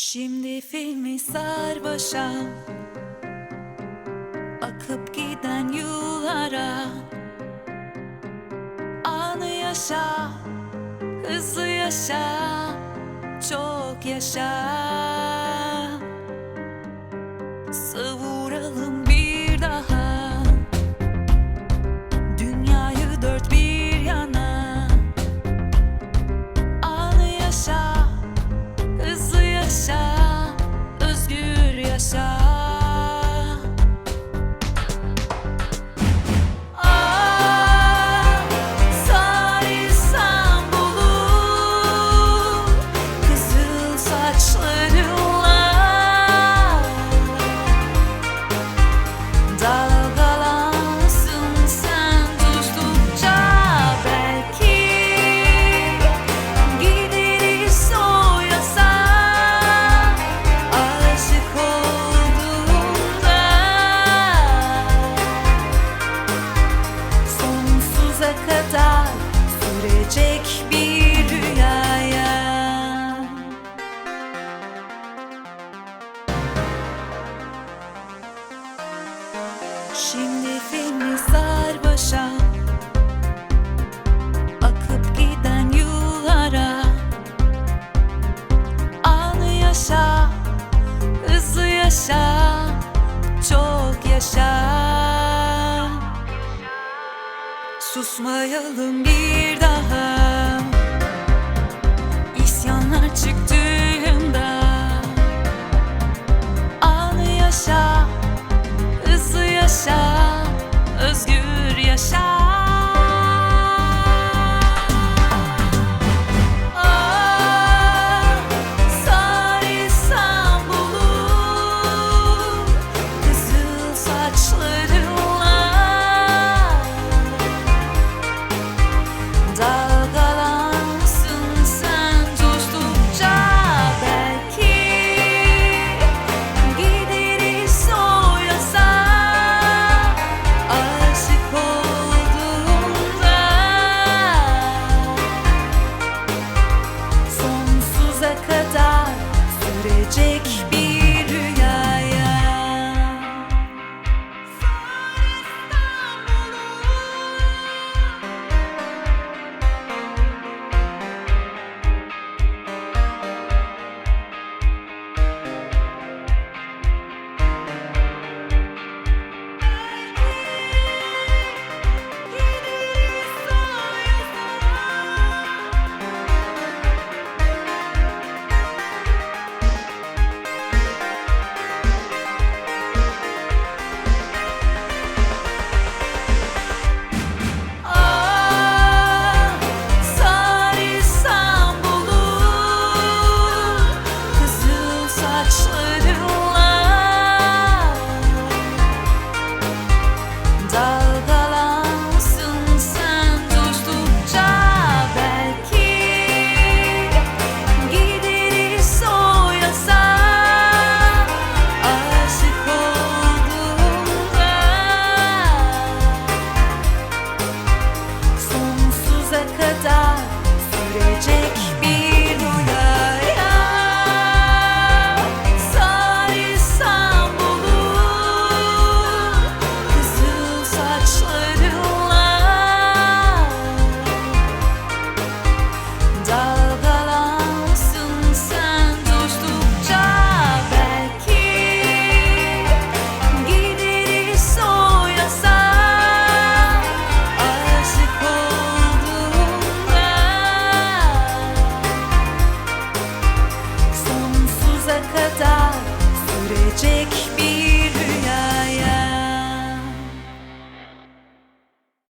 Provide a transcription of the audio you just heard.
Şimdi filmi sar başa Akıp giden yıllara Anı yaşa Hızlı yaşa Çok yaşa. Sır us. Susmayalım bir daha. İsyanlar çıktığında Anı yaşa. kadar sürecek.